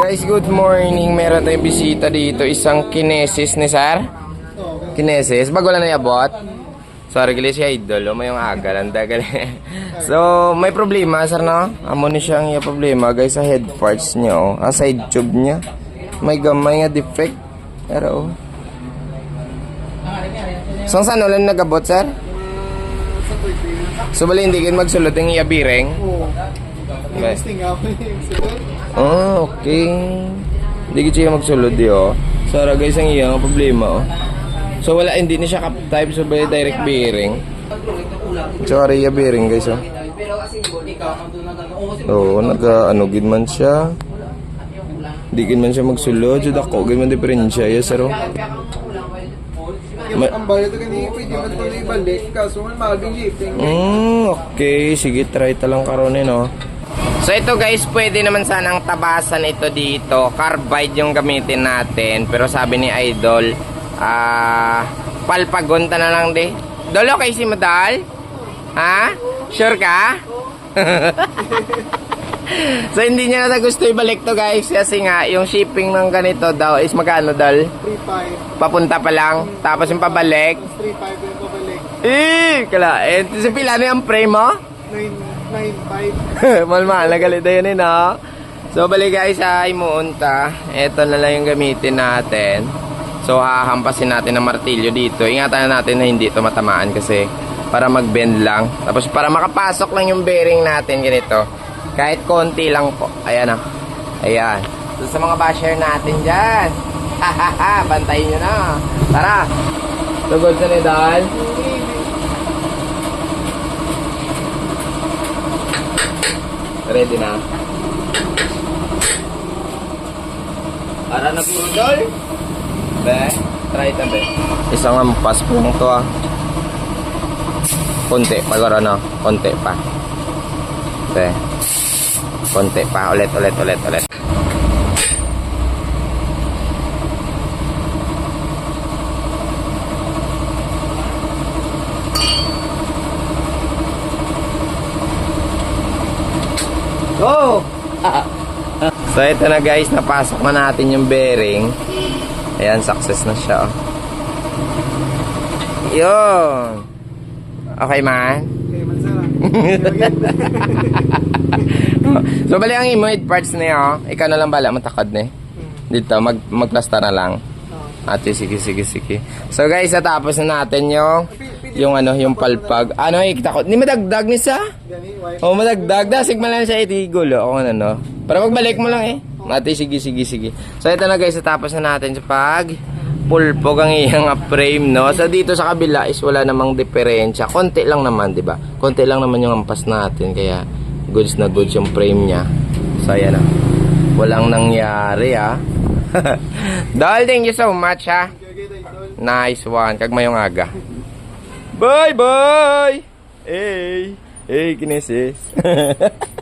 guys, good morning. Meron tayong bisita dito, isang kinesis ni Sir. Kinesis, bago lang naiabot. Sorry, gali si Idol, may yung aga lang dagal. so, may problema, sir, no? Amo ni siyang iya problema, guys, sa head parts niya, oh. Ang side tube niya. May gamay nga defect. Pero, oh. So, saan ulan nagabot, sir? So, bali hindi kayo magsulot yung iya bireng? Oo. Okay. Ako. Ah, okay. Hindi ko siya magsulod di oh. Sara guys, ang iyang problema oh. So wala, hindi ni siya cap-type so by direct bearing. So area bearing guys oh. Oo, oh, naga ano gid man siya. Hindi gid man siya magsulod, so dako gid man diferensya yes sir oh. Ma-. Mm, okay. Sige, try talang karon eh, no? So ito guys, pwede naman sanang tabasan ito dito. Carbide yung gamitin natin. Pero sabi ni Idol, ah, palpagunta na lang de. Dolo kay si Madal? Ha? Sure ka? so hindi niya na gusto ibalik to guys kasi nga yung shipping ng ganito daw is magkano dal? 3.5. Papunta pa lang tapos yung pabalik 3.5 yung pabalik. eh kala eh sa pila na yung frame mo? 9.5. Malmal, nagalit na yun eh, no? So, bali guys, ay muunta. Ito na lang yung gamitin natin. So, hahampasin natin ng martilyo dito. Ingatan na natin na hindi ito matamaan kasi para mag-bend lang. Tapos, para makapasok lang yung bearing natin ganito. Kahit konti lang po. Ayan na. Ayan. So, sa mga basher natin dyan. Hahaha, bantayin nyo na. Tara. Tugod sa ni Dal. Ready na. Para na puro dol. Be, try ito be. Isang ampas po lang to ah. Konti, pagkara na. Konti pa. Be. Konti pa. Ulit, ulit, ulit, ulit. Go! So ito na guys, napasok na natin yung bearing. Ayan, success na siya. oh. Yun! Okay man? Okay, mansara. so bali ang imo parts na yun, oh. ikaw na lang bala matakad na eh. Dito, mag magplasta na lang. Ate, sige, sige, sige. So guys, natapos na natin yung yung ano, yung palpag. Ano, kita ko. Ni madagdag ni sa? Oh, madagdag. Dasig man lang siya itigol. O, ano, no? Para magbalik mo lang eh. Mati, sige, sige, sige. So, ito na guys, natapos na natin sa pag pulpog ang iyang frame, no? So, dito sa kabila is wala namang diferensya. Konti lang naman, di ba? Konti lang naman yung ampas natin. Kaya, goods na goods yung frame niya. So, ayan na. Walang nangyari, ah. Dahil, thank you so much, ha? Idol. Nice one. Kag mayong aga. Bye, bye. Ei, ei, que nem sei.